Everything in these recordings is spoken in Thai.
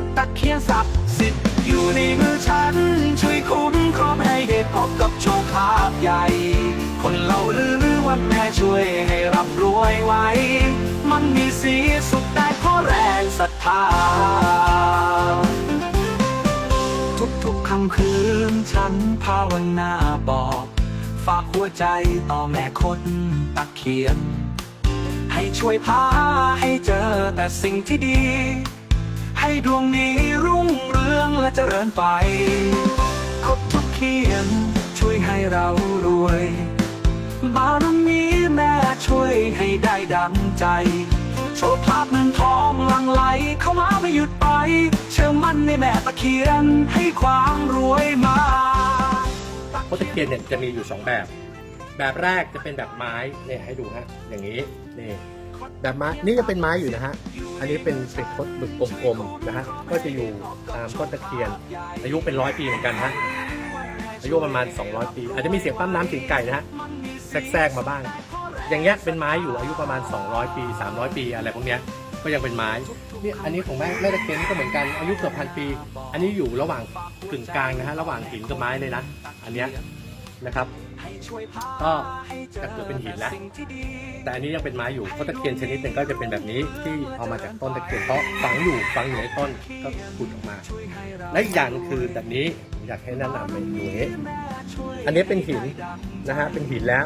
ดตะเคียนศักดิ์สิทธิ์อยู่ในมือฉัน ช่วยคุ้มครองให้ได้พบกับโชคลาภใหญ่ คนเราลือว่าแม่ช่วยให้ร่ำรวยไว้ มันมีสีสุขได้เพราะแรงศรัทธา ทุกๆคำคืนฉันภาวนาบอก ฝากหัวใจต่อแม่คนตะเคียนให้ช่วยพาให้เจอแต่สิ่งที่ดี ให้ดวงนี้รุ่งเรืองและเจริญไป คบทุกเขียนช่วยให้เรารวย บารมีแม่ช่วยให้ได้ดังใจ โชคลาภเงินทองลังไหลเข้ามาไม่หยุดไป เชื่อมั่นในแม่ตะเคียนให้ความรวยมาต้นตะเคียนเนี่ยจะมีอยู่ 2 แบบ แบบแรกจะเป็นแบบไม้เนี่ยให้ดูฮะอย่างนี้นี่ แบบไม้นี่จะเป็นไม้อยู่นะฮะ อันนี้เป็นเป็นคดบึกกลมๆนะฮะ ก็จะอยู่ตามต้นตะเคียน อายุเป็นร้อยปีเหมือนกันฮะ อายุประมาณ 200 ปี อาจจะมีเสียงปั้มน้ำเสียงไก่นะฮะ แทรกๆมาบ้าง อย่างเงี้ยเป็นไม้อยู่อายุประมาณ 200 ปี 300 ปีอะไรพวกเนี้ย ก็ยังเป็นไม้ นี่อันนี้ของแม่แม่ตะเคียนก็เหมือนกัน อายุเกือบพันปี อันนี้อยู่ระหว่างกึ่งกลางนะฮะ ระหว่างหินกับไม้เลยนะ อันเนี้ย นะครับก็จะเกิดเป็นหินแล้วแต่อันนี้ยังเป็นไม้อยู่เพราะตะเคียนชนิดหนึ่งก็จะเป็นแบบนี้ที่เอามาจากต้นตะเคียนเพราะฝังอยู่ฝังอยู่ในต้นก็ขุดออกมา และอีกอย่างคือแบบนี้อยากให้แนะนำเลยดูอย่างนี้อันนี้เป็นหินนะฮะเป็นหินแล้ว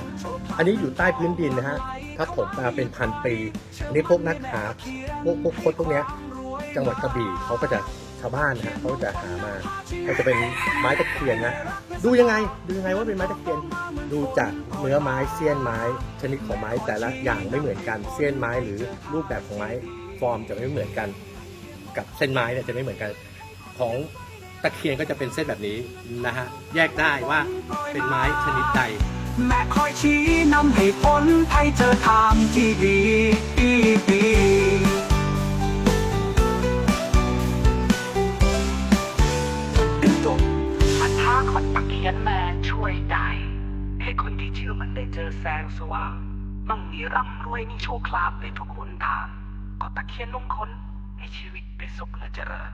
อันนี้อยู่ใต้พื้นดินนะฮะถ้าถมมาเป็นพันปี อันนี้พวกนักหาพวกพวกคนพวกเนี้ยจังหวัดกระบี่เขาก็จะ ชาวบ้านนะเขาจะหามาก็จะเป็นไม้ตะเคียนนะ ดูยังไง ดูยังไงว่าเป็นไม้ตะเคียน ดูจากเนื้อไม้เสี้ยนไม้ ชนิดของไม้แต่ละอย่างไม่เหมือนกัน เสี้ยนไม้หรือรูปแบบของไม้ฟอร์มจะไม่เหมือนกัน กับเส้นไม้เนี่ยจะไม่เหมือนกัน ของตะเคียนก็จะเป็นเส้นแบบนี้นะฮะ แยกได้ว่าเป็นไม้ชนิดใด แม่คอยชี้นำให้พ้นให้เจอทางที่ดีาขอนตะเคียนแม่ช่วยได้ ให้คนที่เชื่อมันได้เจอแสงสว่างมั่งมีร่ำรวยมีโชคลาภในทุกคนทางก็ตะเคียนลงคนให้ชีวิตเป็นสุขและเจริญ